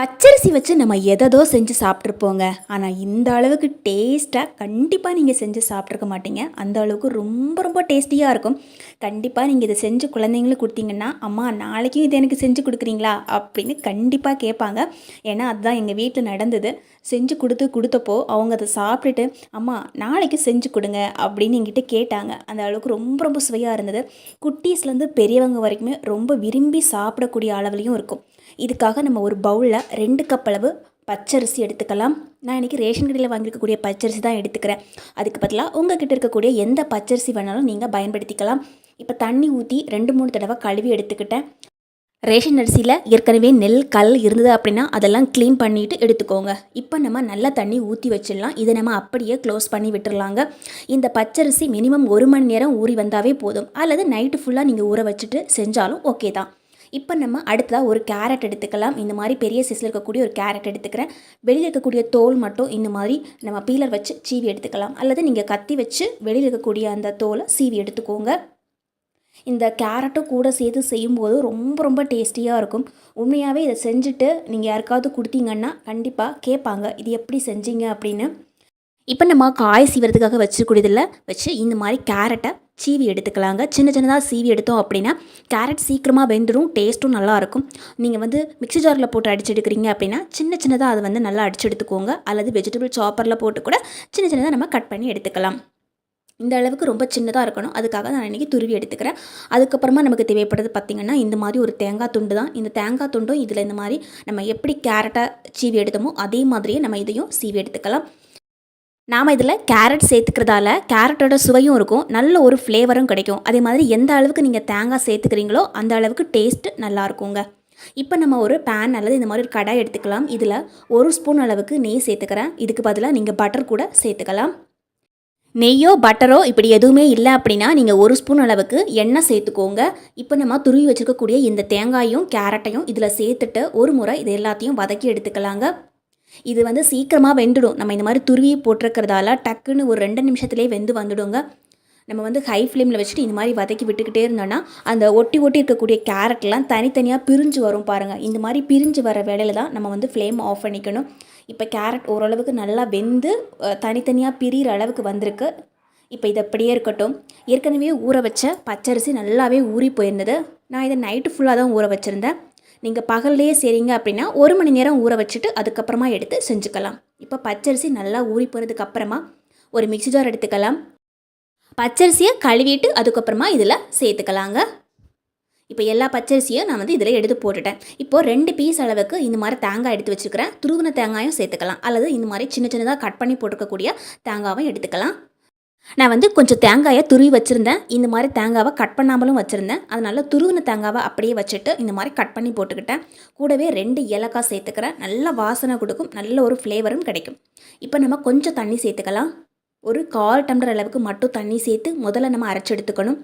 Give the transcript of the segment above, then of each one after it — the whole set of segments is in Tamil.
பச்சரிசி வச்சு நம்ம எதோ செஞ்சு சாப்பிட்ருப்போங்க ஆனால் இந்த அளவுக்கு டேஸ்ட்டாக கண்டிப்பாக நீங்கள் செஞ்சு சாப்பிட்ருக்க மாட்டீங்க. அந்த அளவுக்கு ரொம்ப ரொம்ப டேஸ்டியாக இருக்கும். கண்டிப்பாக நீங்கள் இதை செஞ்சு குழந்தைங்களுக்கு கொடுத்தீங்கன்னா அம்மா நாளைக்கும் இது எனக்கு செஞ்சு கொடுக்குறீங்களா? அப்படின்னு கண்டிப்பாக கேட்பாங்க. ஏன்னா அதுதான் எங்கள் வீட்டில் நடந்தது. செஞ்சு கொடுத்து கொடுத்தப்போ அவங்க அதை சாப்பிட்டுட்டு அம்மா நாளைக்கு செஞ்சு கொடுங்க அப்படின்னு என்கிட்ட கேட்டாங்க. அந்த அளவுக்கு ரொம்ப ரொம்ப சுவையாக இருந்தது. குட்டீஸ்லேருந்து பெரியவங்க வரைக்குமே ரொம்ப விரும்பி சாப்பிடக்கூடிய அளவுலையும் இருக்கும். இதுக்காக நம்ம ஒரு பவுலில் ரெண்டு கப் அளவு பச்சரிசி எடுத்துக்கலாம். நான் இன்றைக்கி ரேஷன் கடையில் வாங்கியிருக்கக்கூடிய பச்சரிசி தான் எடுத்துக்கிறேன். அதுக்கு பதிலாக உங்ககிட்ட இருக்கக்கூடிய எந்த பச்சரிசி வேணாலும் நீங்கள் பயன்படுத்திக்கலாம். இப்போ தண்ணி ஊற்றி ரெண்டு மூணு தடவை கழுவி எடுத்துக்கிட்டேன். ரேஷன் அரிசியில் ஏற்கனவே நெல் கல் இருந்தது அப்படின்னா அதெல்லாம் க்ளீன் பண்ணிவிட்டு எடுத்துக்கோங்க. இப்போ நம்ம நல்லா தண்ணி ஊற்றி வச்சிடலாம். இதை நம்ம அப்படியே க்ளோஸ் பண்ணி விட்டுடலாங்க இந்த பச்சரிசி மினிமம் ஒரு மணி நேரம் ஊறி வந்தாவே போதும். அல்லது நைட்டு ஃபுல்லாக நீங்கள் ஊற வச்சுட்டு செஞ்சாலும் ஓகே தான். இப்போ நம்ம அடுத்ததாக ஒரு கேரட் எடுத்துக்கலாம். இந்த மாதிரி பெரிய சைஸில் இருக்கக்கூடிய ஒரு கேரட் எடுத்துக்கிறேன். வெளியில் இருக்கக்கூடிய தோல் மட்டும் இந்த மாதிரி நம்ம பீலர் வச்சு சீவி எடுத்துக்கலாம். அல்லது நீங்கள் கத்தி வச்சு வெளியில் இருக்கக்கூடிய அந்த தோலை சீவி எடுத்துக்கோங்க. இந்த கேரட்டும் கூட சேர்த்து செய்யும்போது ரொம்ப ரொம்ப டேஸ்டியாக இருக்கும். உண்மையாகவே இதை செஞ்சுட்டு நீங்கள் யாருக்காவது கொடுத்தீங்கன்னா கண்டிப்பாக கேட்பாங்க. இது எப்படி செஞ்சீங்க அப்படின்னு. இப்போ நம்ம காய் சீவறதுக்காக வச்சுக்கூடியதில் வச்சு இந்த மாதிரி கேரட்டை சீவி எடுத்துக்கலாங்க. சின்ன சின்னதாக சீவி எடுத்தோம் அப்படின்னா கேரட் சீக்கிரமாக வெந்துடும் டேஸ்ட்டும் நல்லாயிருக்கும். நீங்கள் வந்து மிக்ஸி ஜாரில் போட்டு அடிச்சு எடுக்கிறீங்க அப்படின்னா சின்ன சின்னதாக அதை வந்து நல்லா அடிச்சு எடுத்துக்கோங்க. அல்லது வெஜிடபிள் சாப்பரில் போட்டு கூட சின்ன சின்னதாக நம்ம கட் பண்ணி எடுத்துக்கலாம். இந்த அளவுக்கு ரொம்ப சின்னதாக இருக்கணும். அதுக்காக நான் இன்றைக்கி துருவி எடுத்துக்கிறேன். அதுக்கப்புறமா நமக்கு தேவைப்படுறது பார்த்திங்கன்னா இந்த மாதிரி ஒரு தேங்காய் துண்டு தான். இந்த தேங்காய் துண்டும் இதில் இந்த மாதிரி நம்ம எப்படி கேரட்டாக சீவி எடுத்தோமோ அதே மாதிரியே நம்ம இதையும் சீவி எடுத்துக்கலாம். நாம் இதில் கேரட் சேர்த்துக்கிறதால கேரட்டோட சுவையும் இருக்கும். நல்ல ஒரு ஃப்ளேவரும் கிடைக்கும். அதே மாதிரி எந்த அளவுக்கு நீங்கள் தேங்காய் சேர்த்துக்கிறீங்களோ அந்த அளவுக்கு டேஸ்ட்டு நல்லா இருக்குங்க. இப்போ நம்ம ஒரு பேன் அல்லது இந்த மாதிரி ஒரு கடாய் எடுத்துக்கலாம். இதில் ஒரு ஸ்பூன் அளவுக்கு நெய் சேர்த்துக்கிறேன். இதுக்கு பதிலாக நீங்கள் பட்டர் கூட சேர்த்துக்கலாம். நெய்யோ பட்டரோ இப்படி எதுவுமே இல்லை அப்படின்னா நீங்கள் ஒரு ஸ்பூன் அளவுக்கு எண்ணெய் சேர்த்துக்கோங்க. இப்போ நம்ம துருவி வச்சுருக்கக்கூடிய இந்த தேங்காயும் கேரட்டையும் இதில் சேர்த்துட்டு ஒரு முறை இது எல்லாத்தையும் வதக்கி எடுத்துக்கலாங்க. இது வந்து சீக்கிரமாக வெந்துடும். நம்ம இந்த மாதிரி துருவி போட்டிருக்கிறதால டக்குன்னு ஒரு ரெண்டு நிமிஷத்துலேயே வெந்து வந்துடுங்க. நம்ம வந்து ஹை ஃப்ளேமில் வச்சுட்டு இந்த மாதிரி வதக்கி விட்டுக்கிட்டே இருந்தோன்னா அந்த ஒட்டி ஒட்டி இருக்கக்கூடிய கேரட்லாம் தனித்தனியாக பிரிஞ்சு வரும் பாருங்கள் இந்த மாதிரி பிரிஞ்சு வர வேலையில் தான் நம்ம வந்து ஃப்ளேம் ஆஃப் பண்ணிக்கணும். இப்போ கேரட் ஓரளவுக்கு நல்லா வெந்து தனித்தனியாக பிரிகிற அளவுக்கு வந்திருக்கு. இப்போ இது அப்படியே இருக்கட்டும். ஏற்கனவே ஊற வச்ச பச்சரிசி நல்லாவே ஊறி போயிருந்தது. நான் இதை நைட்டு ஃபுல்லாக தான் ஊற வச்சுருந்தேன். நீங்கள் பகல்லையே செய்கிறீங்க அப்படின்னா ஒரு மணி நேரம் ஊற வச்சுட்டு அதுக்கப்புறமா எடுத்து செஞ்சுக்கலாம். இப்போ பச்சரிசி நல்லா ஊறி போகிறதுக்கு அப்புறமா ஒரு மிக்சி ஜார் எடுத்துக்கலாம். பச்சரிசியை கழுவிட்டு அதுக்கப்புறமா இதில் சேர்த்துக்கலாங்க. இப்போ எல்லா பச்சரிசியும் நான் வந்து இதில் எடுத்து போட்டுட்டேன். இப்போது ரெண்டு பீஸ் அளவுக்கு இந்த மாதிரி தேங்காய் எடுத்து வச்சுக்கிறேன். துருவின தேங்காயும் சேர்த்துக்கலாம். அல்லது இந்த மாதிரி சின்ன சின்னதாக கட் பண்ணி போட்டுக்கக்கூடிய தேங்காவும் எடுத்துக்கலாம். நான் வந்து கொஞ்சம் தேங்காயை துருவி வச்சுருந்தேன். இந்த மாதிரி தேங்காவை கட் பண்ணாமலும் வச்சுருந்தேன். அதனால் துருவின தேங்காவை அப்படியே வச்சுட்டு இந்த மாதிரி கட் பண்ணி போட்டுக்கிட்டேன். கூடவே ரெண்டு ஏலக்காய் சேர்த்துக்கிறேன். நல்ல வாசனை கொடுக்கும். நல்ல ஒரு ஃப்ளேவரும் கிடைக்கும். இப்போ நம்ம கொஞ்சம் தண்ணி சேர்த்துக்கலாம். ஒரு கால் டம்ளர் அளவுக்கு மட்டும் தண்ணி சேர்த்து முதல்ல நம்ம அரைச்சி எடுத்துக்கணும்.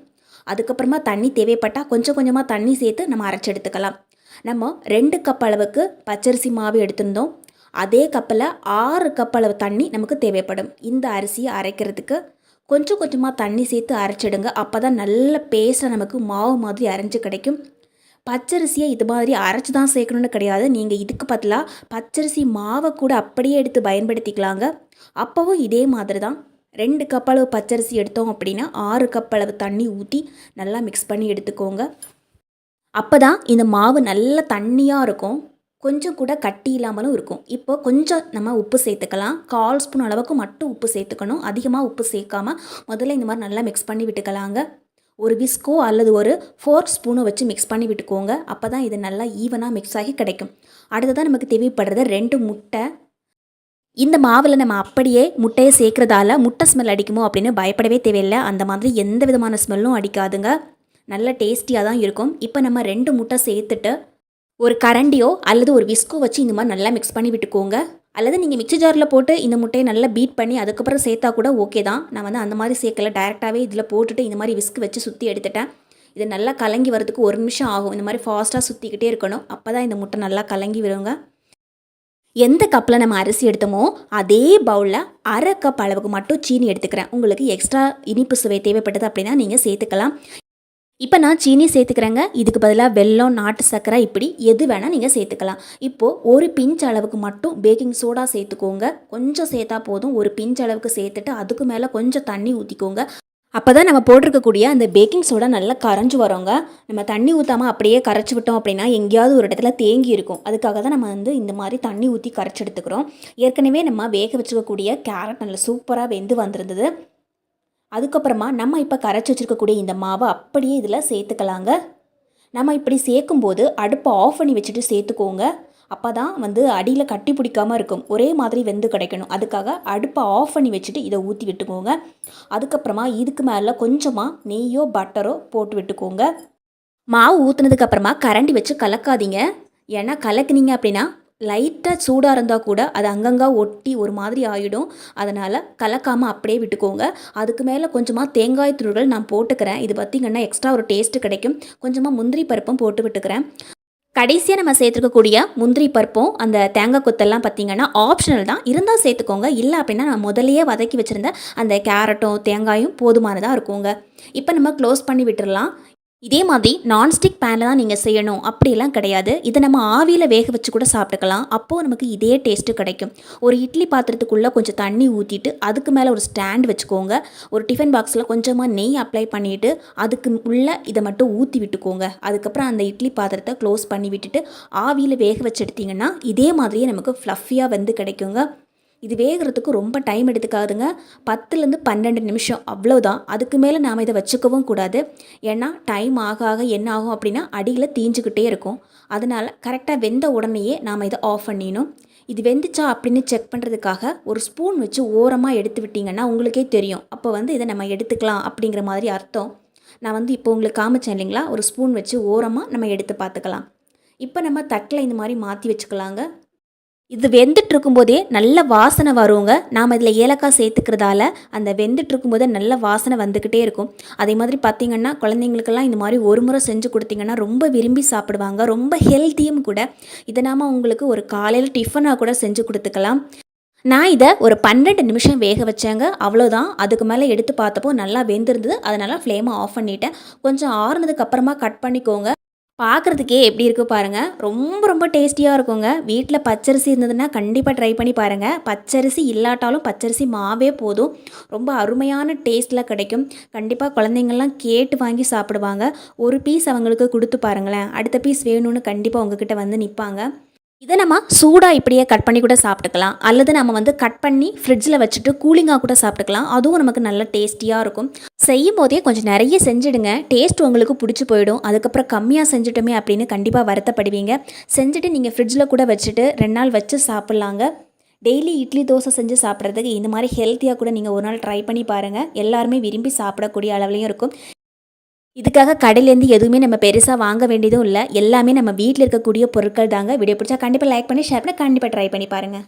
அதுக்கப்புறமா தண்ணி தேவைப்பட்டால் கொஞ்சம் கொஞ்சமாக தண்ணி சேர்த்து நம்ம அரைச்சி எடுத்துக்கலாம். நம்ம ரெண்டு கப் அளவுக்கு பச்சரிசி மாவு எடுத்திருந்தோம். அதே கப்பில் ஆறு கப் அளவு தண்ணி நமக்கு தேவைப்படும். இந்த அரிசியை அரைக்கிறதுக்கு கொஞ்சம் கொஞ்சமாக தண்ணி சேர்த்து அரைச்சிடுங்க. அப்போ தான் நல்ல பேஸ்ட்டாக நமக்கு மாவு மாதிரி அரைஞ்சு கிடைக்கும். பச்சரிசியை இது மாதிரி அரைச்சி தான் சேர்க்கணுன்னு கிடையாது. நீங்கள் இதுக்கு பதிலாக பச்சரிசி மாவை கூட அப்படியே எடுத்து பயன்படுத்திக்கலாங்க. அப்போவும் இதே மாதிரி தான் ரெண்டு கப் அளவு பச்சரிசி எடுத்தோம் அப்படின்னா ஆறு கப் அளவு தண்ணி ஊற்றி நல்லா மிக்ஸ் பண்ணி எடுத்துக்கோங்க. அப்போ தான் இந்த மாவு நல்ல தண்ணியாக இருக்கும். கொஞ்சம் கூட கட்டி இல்லாமலும் இருக்கும். இப்போ கொஞ்சம் நம்ம உப்பு சேர்த்துக்கலாம். கால் ஸ்பூன் அளவுக்கு மட்டும் உப்பு சேர்த்துக்கணும். அதிகமாக உப்பு சேர்க்காம முதல்ல இந்த மாதிரி நல்லா மிக்ஸ் பண்ணி விட்டுக்கலாங்க. ஒரு விஸ்கோ அல்லது ஒரு ஃபோர்க் ஸ்பூனை வச்சு மிக்ஸ் பண்ணி விட்டுக்கோங்க. அப்போ தான் இது நல்லா ஈவனாக மிக்ஸ் ஆகி கிடைக்கும். அடுத்ததான் நமக்கு தேவைப்படுறது ரெண்டு முட்டை. இந்த மாவில் நம்ம அப்படியே முட்டையை சேர்க்குறதால முட்டை ஸ்மெல் அடிக்குமோ அப்படின்னு பயப்படவே தேவையில்லை. அந்த மாதிரி எந்த விதமான ஸ்மெல்லும் அடிக்காதுங்க. நல்ல டேஸ்டியாக தான் இருக்கும். இப்போ நம்ம ரெண்டு முட்டை சேர்த்துட்டு ஒரு கரண்டியோ அல்லது ஒரு விஸ்கோ வச்சு இந்த மாதிரி நல்லா மிக்ஸ் பண்ணி விட்டுக்கோங்க. அல்லது நீங்கள் மிக்சி ஜாரில் போட்டு இந்த முட்டையை நல்லா பீட் பண்ணி அதுக்கப்புறம் சேர்த்தா கூட ஓகே தான். நான் வந்து அந்த மாதிரி சேர்க்கல. டேரெக்டாகவே இதில் போட்டுட்டு இந்த மாதிரி விஸ்க் வச்சு சுற்றி எடுத்துட்டேன். இது நல்லா கலங்கி வரதுக்கு ஒரு நிமிஷம் ஆகும். இந்த மாதிரி ஃபாஸ்ட்டாக சுற்றிக்கிட்டே இருக்கணும். அப்போ தான் இந்த முட்டை நல்லா கலங்கி வருங்க. எந்த கப்பில் நம்ம அரிசி எடுத்தோமோ அதே பவுலில் அரை கப் அளவுக்கு மட்டும் சீனி எடுத்துக்கிறேன். உங்களுக்கு எக்ஸ்ட்ரா இனிப்பு சுவை தேவைப்பட்டது அப்படின்னா நீங்கள் சேர்த்துக்கலாம். இப்போ நான் சீனி சேர்த்துக்கிறேங்க. இதுக்கு பதிலாக வெல்லம் நாட்டு சர்க்கரை இப்படி எது வேணால் நீங்கள் சேர்த்துக்கலாம். இப்போது ஒரு பிஞ்ச் அளவுக்கு மட்டும் பேக்கிங் சோடா சேர்த்துக்கோங்க. கொஞ்சம் சேர்த்தா போதும். ஒரு பிஞ்ச் அளவுக்கு சேர்த்துட்டு அதுக்கு மேலே கொஞ்சம் தண்ணி ஊற்றிக்கோங்க அப்போ தான் நம்ம போட்டிருக்கக்கூடிய அந்த பேக்கிங் சோடா நல்லா கரைஞ்சி வரோங்க. நம்ம தண்ணி ஊற்றாமல் அப்படியே கரைச்சி விட்டோம் அப்படின்னா எங்கேயாவது ஒரு இடத்துல தேங்கி இருக்கும். அதுக்காக தான் நம்ம வந்து இந்த மாதிரி தண்ணி ஊற்றி கரைச்சி எடுத்துக்கிறோம். ஏற்கனவே நம்ம வேக வச்சுக்கக்கூடிய கேரட் நல்லா சூப்பராக வெந்து வந்திருந்தது. அதுக்கப்புறமா நம்ம இப்போ கரைச்சி வச்சுருக்கக்கூடிய இந்த மாவை அப்படியே இதில் சேர்த்துக்கலாங்க. நம்ம இப்படி சேர்க்கும்போது அடுப்பை ஆஃப் பண்ணி வச்சுட்டு சேர்த்துக்கோங்க. அப்போ தான் வந்து அடியில் கட்டி பிடிக்காமல் இருக்கும். ஒரே மாதிரி வெந்து கிடைக்கணும். அதுக்காக அடுப்பை ஆஃப் பண்ணி வச்சுட்டு இதை ஊற்றி விட்டுக்கோங்க. அதுக்கப்புறமா இதுக்கு மேலே கொஞ்சமாக நெய்யோ பட்டரோ போட்டு விட்டுக்கோங்க. மாவு ஊற்றுனதுக்கப்புறமா கரண்டி வச்சு கலக்காதீங்க. ஏன்னா கலக்குனீங்க அப்படின்னா லைட்டாக சூடாக இருந்தால் கூட அது அங்கங்கே ஒட்டி ஒரு மாதிரி ஆகிடும் அதனால் கலக்காமல் அப்படியே விட்டுக்கோங்க. அதுக்கு மேலே கொஞ்சமாக தேங்காய் துருகள் நான் போட்டுக்கிறேன். இது பார்த்திங்கன்னா எக்ஸ்ட்ரா ஒரு டேஸ்ட்டு கிடைக்கும். கொஞ்சமாக முந்திரி பருப்பும் போட்டு விட்டுக்கிறேன். கடைசியாக நம்ம சேர்த்துருக்கக்கூடிய முந்திரி பருப்பும் அந்த தேங்காய் கொத்தெல்லாம் பார்த்திங்கன்னா ஆப்ஷனல் தான். இருந்தால் சேர்த்துக்கோங்க. இல்லை அப்படின்னா நான் முதலையே வதக்கி வச்சுருந்த அந்த கேரட்டும் தேங்காயும் போதுமானதாக இருக்குங்க. இப்போ நம்ம க்ளோஸ் பண்ணி விட்டுடலாம் இதே மாதிரி நான்ஸ்டிக் பேனில் தான் நீங்கள் செய்யணும். அப்படிலாம் கிடையாது. இதை நம்ம ஆவியில் வேக வச்சு கூட சாப்பிட்டுக்கலாம். அப்போது நமக்கு இதே டேஸ்ட்டு கிடைக்கும். ஒரு இட்லி பாத்திரத்துக்குள்ளே கொஞ்சம் தண்ணி ஊற்றிட்டு அதுக்கு மேலே ஒரு ஸ்டாண்ட் வச்சுக்கோங்க. ஒரு டிஃபன் பாக்ஸில் கொஞ்சமாக நெய் அப்ளை பண்ணிவிட்டு அதுக்கு உள்ளே இதை மட்டும் ஊற்றி விட்டுக்கோங்க. அதுக்கப்புறம் அந்த இட்லி பாத்திரத்தை க்ளோஸ் பண்ணி விட்டுட்டு ஆவியில் வேக வச்சு எடுத்திங்கன்னா இதே மாதிரியே நமக்கு ஃப்ளஃபியாக வந்து கிடைக்குங்க. இது வேகிறதுக்கு ரொம்ப டைம் எடுத்துக்காதுங்க. பத்துலேருந்து பன்னெண்டு நிமிஷம் அவ்வளோதான் அதுக்கு மேலே நாம் இதை வச்சுக்கவும் கூடாது. ஏன்னா டைம் ஆக ஆக என்ன ஆகும் அப்படின்னா அடியில் தீஞ்சுக்கிட்டே இருக்கும். அதனால் கரெக்டாக வெந்த உடனேயே நாம் இதை ஆஃப் பண்ணிடணும். இது வெந்துச்சா அப்படின்னு செக் பண்ணுறதுக்காக ஒரு ஸ்பூன் வச்சு ஓரமாக எடுத்து விட்டிங்கன்னா உங்களுக்கே தெரியும். அப்போ வந்து இதை நம்ம எடுத்துக்கலாம் அப்படிங்கிற மாதிரி அர்த்தம். நான் வந்து இப்போ உங்களுக்கு காமிச்சேன் இல்லைங்களா? ஒரு ஸ்பூன் வச்சு ஓரமாக நம்ம எடுத்து பார்த்துக்கலாம். இப்போ நம்ம தட்டில் இந்த மாதிரி மாற்றி வச்சுக்கலாங்க. இது வெந்துட்டு இருக்கும்போதே நல்ல வாசனை வருங்க. நாம் இதில் ஏலக்காய் சேர்த்துக்கிறதால அந்த வெந்துட்டு இருக்கும்போதே நல்ல வாசனை வந்துக்கிட்டே இருக்கும். அதே மாதிரி பார்த்திங்கன்னா குழந்தைங்களுக்கெல்லாம் இந்த மாதிரி ஒரு முறை செஞ்சு கொடுத்தீங்கன்னா ரொம்ப விரும்பி சாப்பிடுவாங்க. ரொம்ப ஹெல்த்தியும் கூட. இதை நாம் உங்களுக்கு ஒரு காலையில் டிஃபனாக கூட செஞ்சு கொடுத்துக்கலாம். நான் இதை ஒரு பன்னெண்டு நிமிஷம் வேக வச்சேங்க. அவ்வளோதான் அதுக்கு மேலே எடுத்து பார்த்தப்போ நல்லா வெந்திருந்தது. அதனால் ஃப்ளேமை ஆஃப் பண்ணிவிட்டேன் கொஞ்சம் ஆறுனதுக்கு அப்புறமா கட் பண்ணிக்கோங்க. பார்க்குறதுக்கே எப்படி இருக்குது பாருங்கள் ரொம்ப ரொம்ப டேஸ்டியாக இருக்குங்க. வீட்டில் பச்சரிசி இருந்ததுன்னா கண்டிப்பாக ட்ரை பண்ணி பாருங்கள் பச்சரிசி இல்லாட்டாலும் பச்சரிசி மாவே போதும். ரொம்ப அருமையான டேஸ்ட்டில் கிடைக்கும். கண்டிப்பாக குழந்தைங்கள்லாம் கேட்டு வாங்கி சாப்பிடுவாங்க. ஒரு பீஸ் அவங்களுக்கு கொடுத்து பாருங்களேன். அடுத்த பீஸ் வேணும்னு கண்டிப்பாக உங்ககிட்ட வந்து நிற்பாங்க இதை நம்ம சூடாக இப்படியே கட் பண்ணி கூட சாப்பிட்டுக்கலாம். அல்லது நம்ம வந்து கட் பண்ணி ஃப்ரிட்ஜில் வச்சுட்டு கூலிங்காக கூட சாப்பிட்டுக்கலாம். அதுவும் நமக்கு நல்ல டேஸ்டியாக இருக்கும். செய்யும் போதே கொஞ்சம் நிறைய செஞ்சுடுங்க. டேஸ்ட் உங்களுக்கு பிடிச்சி போயிடும். அதுக்கப்புறம் கம்மியாக செஞ்சுட்டோமே அப்படின்னு கண்டிப்பாக வருத்தப்படுவீங்க. செஞ்சுட்டு நீங்கள் ஃப்ரிட்ஜில் கூட வச்சுட்டு ரெண்டு நாள் வச்சு சாப்பிட்லாங்க. டெய்லி இட்லி தோசை செஞ்சு சாப்பிட்றதுக்கு இந்த மாதிரி ஹெல்த்தியாக கூட நீங்கள் ஒரு நாள் ட்ரை பண்ணி பாருங்கள் எல்லாருமே விரும்பி சாப்பிடக்கூடிய அளவுலையும் இருக்கும். இதுக்காக கடையிலேருந்து எதுவுமே நம்ம பெருசாக வாங்க வேண்டியதும் இல்லை. எல்லாமே நம்ம வீட்டில் இருக்கக்கூடிய பொருட்கள் தாங்க. வீடியோ பிடிச்சா கண்டிப்பாக லைக் பண்ணி ஷேர் பண்ணி கண்டிப்பாக ட்ரை பண்ணி பாருங்கள்